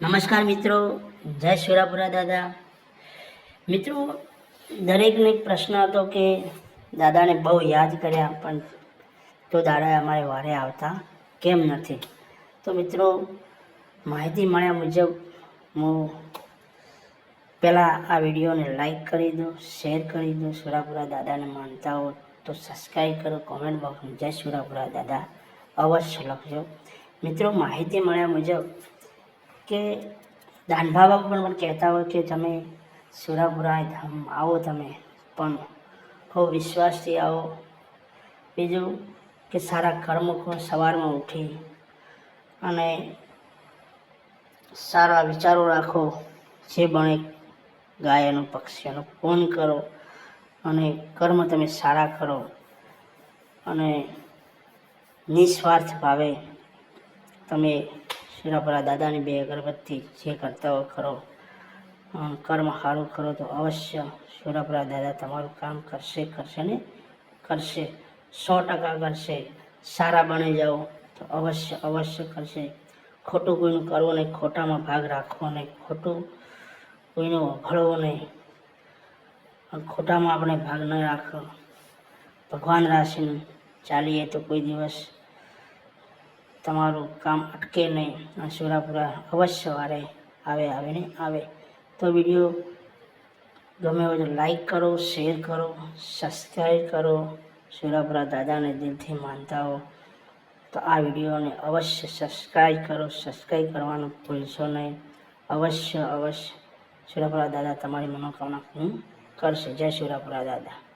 નમસ્કાર મિત્રો, જય શિરાપુરા દાદા. મિત્રો, દરેકને પ્રશ્ન હતો કે દાદાને બહુ યાદ કર્યા, પણ તો દાદા અમારે વારે આવતા કેમ નથી? તો મિત્રો, માહિતી મળ્યા મુજબ હું પહેલાં આ વિડીયોને લાઈક કરી દો, શેર કરી દો. સુરાપુરા દાદાને માનતા હો તો સબસ્ક્રાઈબ કરો કોમેન્ટ બોક્સમાં જય સુરાપુરા દાદા અવશ્ય લખજો. મિત્રો, માહિતી મળ્યા મુજબ કે દાનભા બાપુ પણ મને કહેતા હોય કે તમે સુરાપુરા ધામ આવો તમે. પણ હો વિશ્વાસથી આવો. બીજું કે સારા કર્મ કરો સવારમાં ઉઠી અને સારા વિચારો રાખો. જે બને ગાયનું, પક્ષીઓનું ફોન કરો અને કર્મ તમે સારા કરો અને નિસ્વાર્થ ભાવે તમે સુરાપરા દાદાની બે અગરબત્તી જે કરતા હો ખરો કર્મ સારું કરો તો અવશ્ય સુરાપરા દાદા તમારું કામ કરશે કરશે ને? કરશે. સો ટકા કરશે. સારા બની જાઓ તો અવશ્ય અવશ્ય કરશે. ખોટું કોઈનું કરવું નહીં ખોટામાં ભાગ રાખવો નહીં ખોટું કોઈનું વખડવો નહીં ખોટામાં આપણે ભાગ ન રાખવો ભગવાન રાશિનું ચાલીએ તો કોઈ દિવસ તમારું કામ અટકે નહીં અને સુરાપુરા અવશ્ય વારે આવે આવે ને આવે. તો વીડિયો ગમે હોય તો લાઈક કરો શેર કરો સબસ્ક્રાઈબ કરો. સુરાપુરા દાદાને દિલથી માનતા હો. તો આ વિડીયોને અવશ્ય સબસ્ક્રાઈબ કરો. સબસ્ક્રાઈબ કરવાનું ભૂલશો નહીં. અવશ્ય અવશ્ય. સુરાપુરા દાદા તમારી મનોકામના પૂર્ણ કરશે. જય સુરાપુરા દાદા.